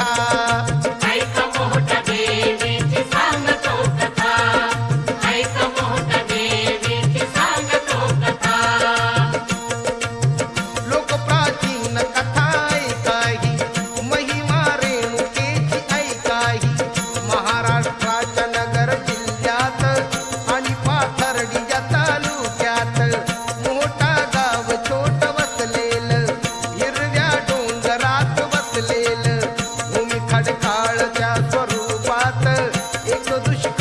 ah. हात एक दुष्काळ